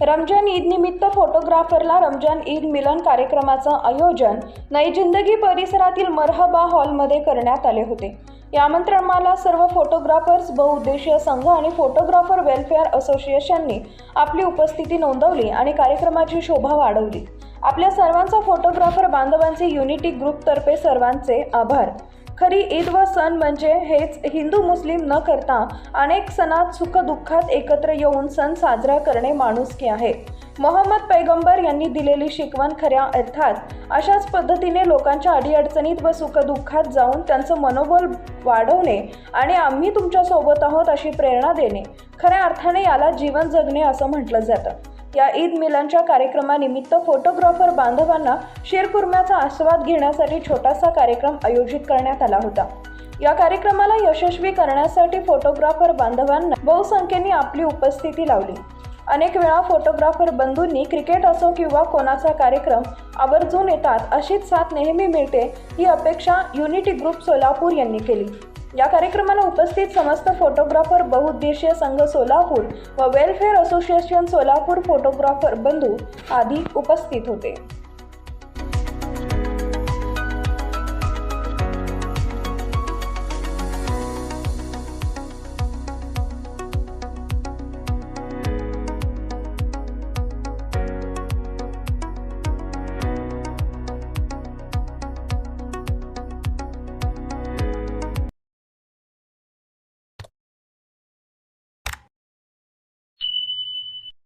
रमजान ईद निमित्त फोटोग्राफरला रमजान ईद मिलन कार्यक्रमाचं आयोजन नई जिंदगी परिसरातील मरहबा हॉलमध्ये करण्यात आले होते. या आमंत्रणाला सर्व फोटोग्राफर्स बहुउद्देशीय संघ आणि फोटोग्राफर वेलफेअर असोसिएशननी आपली उपस्थिती नोंदवली आणि कार्यक्रमाची शोभा वाढवली. आपल्या सर्वांचा फोटोग्राफर बांधवांचे युनिटी ग्रुपतर्फे सर्वांचे आभार. खरी ईद व सण म्हणजे हेच. हिंदू मुस्लिम न करता अनेक सणात सुखदुःखात एकत्र येऊन सण साजरा करणे माणुसकी आहे. मोहम्मद पैगंबर यांनी दिलेली शिकवण खऱ्या अर्थात अशाच पद्धतीने लोकांच्या अडीअडचणीत व सुखदुःखात जाऊन त्यांचं मनोबल वाढवणे आणि आम्ही तुमच्यासोबत आहोत अशी प्रेरणा देणे. खऱ्या अर्थाने याला जीवन जगणे असं म्हटलं जातं. या ईद मिलनच्या कार्यक्रमानिमित्त फोटोग्राफर बांधवांना शिरकुर्म्याचा आस्वाद घेण्यासाठी छोटासा कार्यक्रम आयोजित करण्यात आला होता. या कार्यक्रमाला यशस्वी करण्यासाठी फोटोग्राफर बांधवांना बहुसंख्येने आपली उपस्थिती लावली. अनेक वेळा फोटोग्राफर बंधूंनी क्रिकेट असो किंवा कोणाचा कार्यक्रम आवर्जून येतात अशीच साथ नेहमी मिळते ही अपेक्षा युनिटी ग्रुप सोलापूर यांनी केली. या कार्यक्रमाला उपस्थित समस्त फोटोग्राफर बहुउद्देशीय संघ सोलापूर व वेलफेअर असोसिएशन सोलापूर फोटोग्राफर बंधू आदी उपस्थित होते.